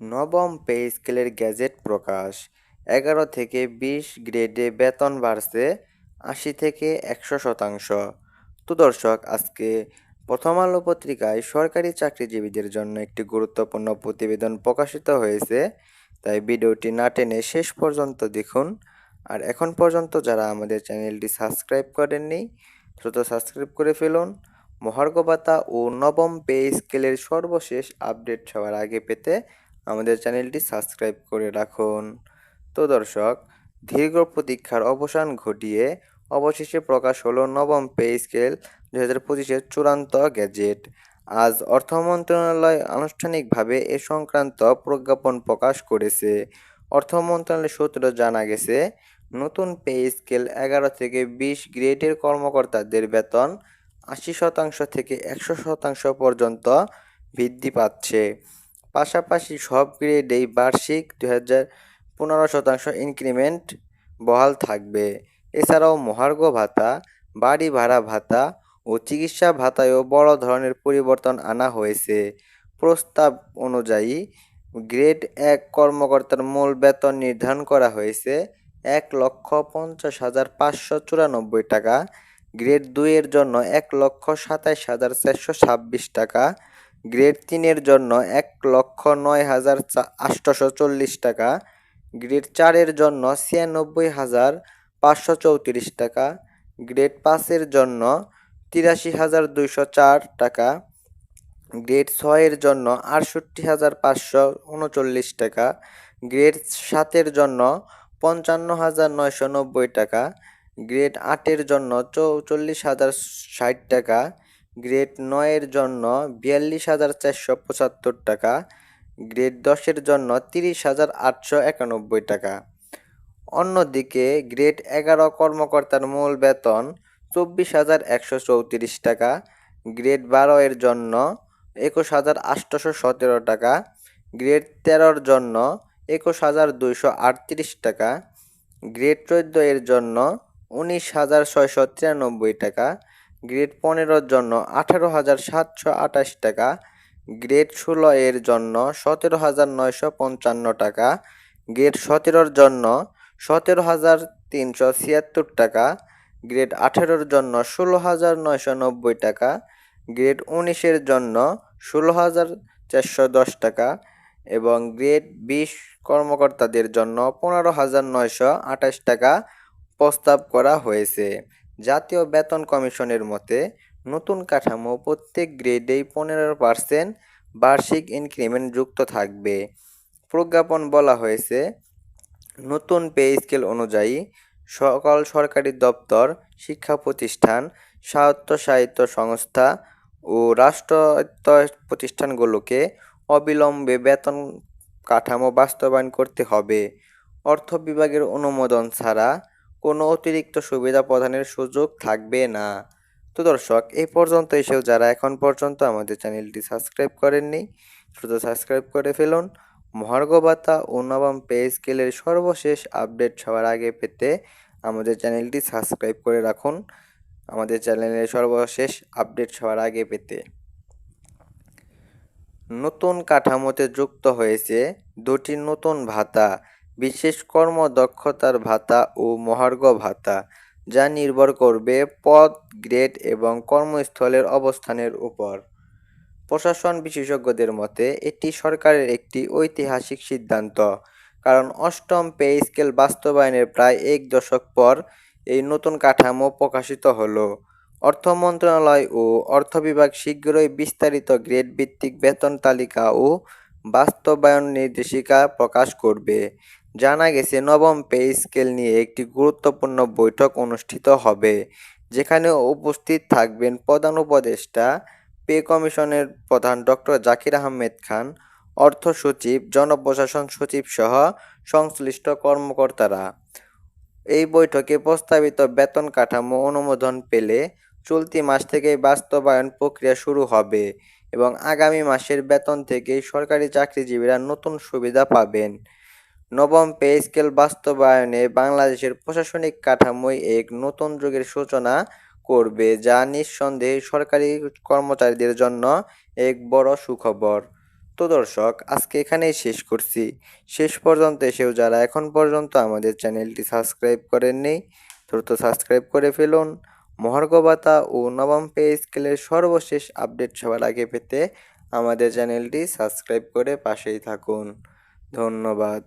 নবম পে স্কেলের গ্যাজেট প্রকাশ। এগারো থেকে বিশ গ্রেডে বেতন বাড়ছে আশি থেকে একশো শতাংশ। তো দর্শক, আজকে প্রথম আলো পত্রিকায় সরকারি চাকরিজীবীদের জন্য একটি গুরুত্বপূর্ণ প্রতিবেদন প্রকাশিত হয়েছে। তাই ভিডিওটি না টেনে শেষ পর্যন্ত দেখুন। আর এখন পর্যন্ত যারা আমাদের চ্যানেলটি সাবস্ক্রাইব করেননি, দ্রুত সাবস্ক্রাইব করে ফেলুন। মহার্ঘ ভাতা ও নবম পে স্কেলের সর্বশেষ আপডেট সবার আগে পেতে আমাদের চ্যানেলটি সাবস্ক্রাইব করে রাখুন। তো দর্শক, দীর্ঘ প্রতীক্ষার অবসান ঘটিয়ে অবশেষে প্রকাশ হলো নবম পে স্কেল দু হাজার পঁচিশের চূড়ান্ত গ্যাজেট। আজ অর্থ মন্ত্রণালয় আনুষ্ঠানিকভাবে এ সংক্রান্ত প্রজ্ঞাপন প্রকাশ করেছে। অর্থ মন্ত্রণালয় সূত্রে জানা গেছে, নতুন পে স্কেল এগারো থেকে বিশ গ্রেডের কর্মকর্তাদের বেতন আশি শতাংশ থেকে একশো শতাংশ পর্যন্ত বৃদ্ধি পাচ্ছে। পাশাপাশি সব গ্রেডেই বার্ষিক দুই হাজার পনেরো শতাংশ ইনক্রিমেন্ট বহাল থাকবে। এছাড়াও মহার্ঘ ভাতা, বাড়ি ভাড়া ভাতা ও চিকিৎসা ভাতায়ও বড় ধরনের পরিবর্তন আনা হয়েছে। প্রস্তাব অনুযায়ী গ্রেড এক কর্মকর্তার মূল বেতন নির্ধারণ করা হয়েছে এক লক্ষ পঞ্চাশ হাজার পাঁচশো চুরানব্বই টাকা, গ্রেড দুইয়ের জন্য এক লক্ষ সাতাইশ হাজার চারশো ছাব্বিশ টাকা গ্রেড তিনের জন্য এক লক্ষ নয় হাজার আটশোশো চল্লিশ টাকা, গ্রেড চারের জন্য ছিয়ানব্বই হাজার পাঁচশো চৌত্রিশ টাকা, গ্রেড পাঁচের জন্য তিরাশি হাজার দুইশো চার টাকা, গ্রেড ছয়ের জন্য আটষট্টি হাজার পাঁচশো উনচল্লিশ টাকা, গ্রেড সাতের জন্য পঞ্চান্ন হাজার নয়শো নব্বই টাকা, গ্রেড আটের জন্য চৌচল্লিশ হাজার ষাট টাকা গ্রেড নয়ের জন্য বিয়াল্লিশ হাজার চারশো পঁচাত্তর টাকা, গ্রেড দশের জন্য তিরিশ হাজার আটশো একানব্বই টাকা। অন্যদিকে, গ্রেড এগারো কর্মকর্তার মূল বেতন চব্বিশ হাজার একশো চৌত্রিশ টাকা, গ্রেড বারো এর জন্য একুশ হাজার আটশোশো সতেরো টাকা, গ্রেড তেরোর জন্য একুশ হাজার দুইশো আটত্রিশ টাকা, গ্রেড চোদ্দ এর জন্য উনিশ হাজার ছয়শো তিরানব্বই টাকা গ্রেড পনেরোর জন্য আঠারো হাজার সাতশো আঠাশ টাকা, গ্রেড ষোলো এর জন্য সতেরো হাজার নয়শো পঞ্চান্ন টাকা, গ্রেড সতেরোর জন্য সতেরো হাজার তিনশো ছিয়াত্তর টাকা, গ্রেড আঠেরোর জন্য ষোলো হাজার নয়শো নব্বই টাকা, গ্রেড উনিশের জন্য ষোলো হাজার চারশো দশ টাকা এবং গ্রেড বিশ কর্মকর্তাদের জন্য পনেরো হাজার নয়শো আঠাশ টাকা প্রস্তাব করা হয়েছে। জাতীয় বেতন কমিশনের মতে, নতুন কাঠামো প্রত্যেক গ্রেডেই পনেরো পার্সেন্ট বার্ষিক ইনক্রিমেন্ট যুক্ত থাকবে। প্রজ্ঞাপন বলা হয়েছে, নতুন পে স্কেল অনুযায়ী সকল সরকারি দপ্তর, শিক্ষা প্রতিষ্ঠান স্বায়ত্তশায়িত সংস্থা ও রাষ্ট্রায়ত্ত প্রতিষ্ঠানগুলোকে অবিলম্বে বেতন কাঠামো বাস্তবায়ন করতে হবে। অর্থ বিভাগের অনুমোদন ছাড়া কোনো অতিরিক্ত সুবিধা প্রদানের সুযোগ থাকবে না। তো দর্শক এই পর্যন্ত এসেও যারা এখন পর্যন্ত আমাদের চ্যানেলটি সাবস্ক্রাইব করেননি, দ্রুত সাবস্ক্রাইব করে ফেলুন। মহার্ঘ ভাতা ও নবম পে স্কেলের সর্বশেষ আপডেট সবার আগে পেতে আমাদের চ্যানেলটি সাবস্ক্রাইব করে রাখুন। আমাদের চ্যানেলের সর্বশেষ আপডেট সবার আগে পেতে। নতুন কাঠামোতে যুক্ত হয়েছে দুটি নতুন ভাতা। বিশেষ কর্মদক্ষতার ভাতা ও মহার্ঘ ভাতা, যা নির্ভর করবে পদ, গ্রেড এবং কর্মস্থলের অবস্থানের উপর। প্রশাসন বিশেষজ্ঞদের মতে, এটি সরকারের একটি ঐতিহাসিক সিদ্ধান্ত, কারণ অষ্টম পে স্কেল বাস্তবায়নের প্রায় এক দশক পর এই নতুন কাঠামো প্রকাশিত হলো। অর্থ মন্ত্রণালয় ও অর্থ বিভাগ শীঘ্রই বিস্তারিত গ্রেড ভিত্তিক বেতন তালিকা ও বাস্তবায়ন নির্দেশিকা প্রকাশ করবে। জানা গেছে নবম পে স্কেল নিয়ে একটি গুরুত্বপূর্ণ বৈঠক অনুষ্ঠিত হবে, যেখানে উপস্থিত থাকবেন প্রধান উপদেষ্টা, পে কমিশনের প্রধান ডক্টর জাকির আহমেদ খান, অর্থ সচিব, জনপ্রশাসন সচিব সহ সংশ্লিষ্ট কর্মকর্তারা। এই বৈঠকে প্রস্তাবিত বেতন কাঠামো অনুমোদন পেলে চলতি মাস থেকেই বাস্তবায়ন প্রক্রিয়া শুরু হবে এবং আগামী মাসের বেতন থেকেই সরকারি চাকরিজীবীরা নতুন সুবিধা পাবেন। নবম পে স্কেল বাস্তবায়নে বাংলাদেশের প্রশাসনিক কাঠামোয় এক নতুন যুগের সূচনা করবে, যা নিঃসন্দেহে সরকারি কর্মচারীদের জন্য এক বড় সুখবর। তো দর্শক, আজকে এখানেই শেষ করছি। শেষ পর্যন্ত এসেও যারা এখন পর্যন্ত আমাদের চ্যানেলটি সাবস্ক্রাইব করেননি, দ্রুত সাবস্ক্রাইব করে ফেলুন। মহার্ঘভাতা ও নবম পে স্কেলের সর্বশেষ আপডেট সবার আগে পেতে আমাদের চ্যানেলটি সাবস্ক্রাইব করে পাশেই থাকুন। ধন্যবাদ।